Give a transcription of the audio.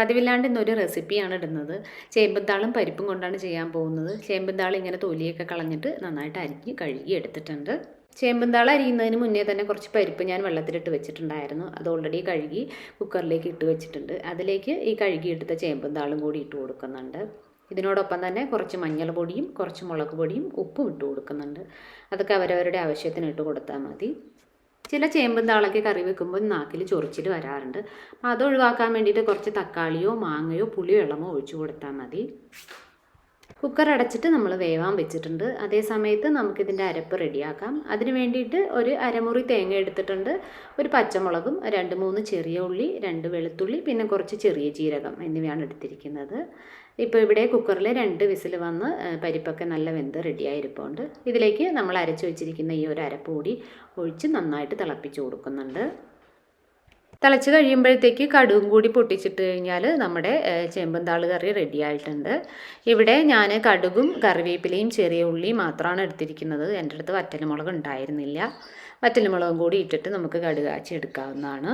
പതിവില്ലാണ്ട് ഇന്നൊരു റെസിപ്പിയാണ് ഇടുന്നത്. ചേമ്പന്താളും പരിപ്പും കൊണ്ടാണ് ചെയ്യാൻ പോകുന്നത്. ചേമ്പന്താൾ ഇങ്ങനെ തൊലിയൊക്കെ കളഞ്ഞിട്ട് നന്നായിട്ട് അരിഞ്ഞ് കഴുകി എടുത്തിട്ടുണ്ട്. ചേമ്പന്താൾ അരിയുന്നതിന് മുന്നേ തന്നെ കുറച്ച് പരിപ്പ് ഞാൻ വെള്ളത്തിലിട്ട് വെച്ചിട്ടുണ്ടായിരുന്നു. അത് ഓൾറെഡി കഴുകി കുക്കറിലേക്ക് ഇട്ട് വെച്ചിട്ടുണ്ട്. അതിലേക്ക് ഈ കഴുകിയെടുത്ത ചേമ്പന്താളും കൂടി ഇട്ട് കൊടുക്കുന്നുണ്ട്. ഇതിനോടൊപ്പം തന്നെ കുറച്ച് മഞ്ഞൾ പൊടിയും കുറച്ച് മുളക് പൊടിയും ഉപ്പും ഇട്ട് കൊടുക്കുന്നുണ്ട്. അതൊക്കെ അവരവരുടെ ആവശ്യത്തിന് ഇട്ട് കൊടുത്താൽ മതി. ചില ചേമ്പും താളൊക്കെ കറി വെക്കുമ്പോൾ നാക്കിൽ ചൊറിച്ചിൽ വരാറുണ്ട്. അപ്പോൾ അത് ഒഴിവാക്കാൻ വേണ്ടിയിട്ട് കുറച്ച് തക്കാളിയോ മാങ്ങയോ പുളിവെള്ളമോ ഒഴിച്ചു കൊടുത്താൽ മതി. കുക്കർ അടച്ചിട്ട് നമ്മൾ വേവാൻ വെച്ചിട്ടുണ്ട്. അതേ സമയത്ത് നമുക്കിതിന്റെ അരപ്പ് റെഡിയാക്കാം. അതിന് വേണ്ടിയിട്ട് ഒരു അരമുറി തേങ്ങ എടുത്തിട്ടുണ്ട്. ഒരു പച്ചമുളകും രണ്ട് മൂന്ന് ചെറിയ ഉള്ളി രണ്ട് വെളുത്തുള്ളി പിന്നെ കുറച്ച് ചെറിയ ജീരകം എന്നിവയാണ് എടുത്തിരിക്കുന്നത്. ഇപ്പോൾ ഇവിടെ കുക്കറിൽ രണ്ട് വിസിൽ വന്ന് പരിപ്പൊക്കെ നല്ല വെന്ത് റെഡിയായിരിപ്പുണ്ട്. ഇതിലേക്ക് നമ്മൾ അരച്ചു വെച്ചിരിക്കുന്ന ഈ ഒരു അരപ്പ് കൂടി ഒഴിച്ച് നന്നായിട്ട് തിളപ്പിച്ച് കൊടുക്കുന്നുണ്ട്. തിളച്ച് കഴിയുമ്പോഴത്തേക്ക് കടുകും കൂടി പൊട്ടിച്ചിട്ട് കഴിഞ്ഞാൽ നമ്മുടെ ഏഹ്, ചേമ്പന്താൾ കറി റെഡി ആയിട്ടുണ്ട്. ഇവിടെ ഞാൻ കടുകും കറിവേപ്പിലയും ചെറിയ ഉള്ളിയും മാത്രമാണ് എടുത്തിരിക്കുന്നത്. എന്റെ അടുത്ത് വറ്റൽ മുളക് ഉണ്ടായിരുന്നില്ല. വറ്റൽ മുളകും കൂടി ഇട്ടിട്ട് നമുക്ക് കടുകാച്ചി എടുക്കാവുന്നതാണ്.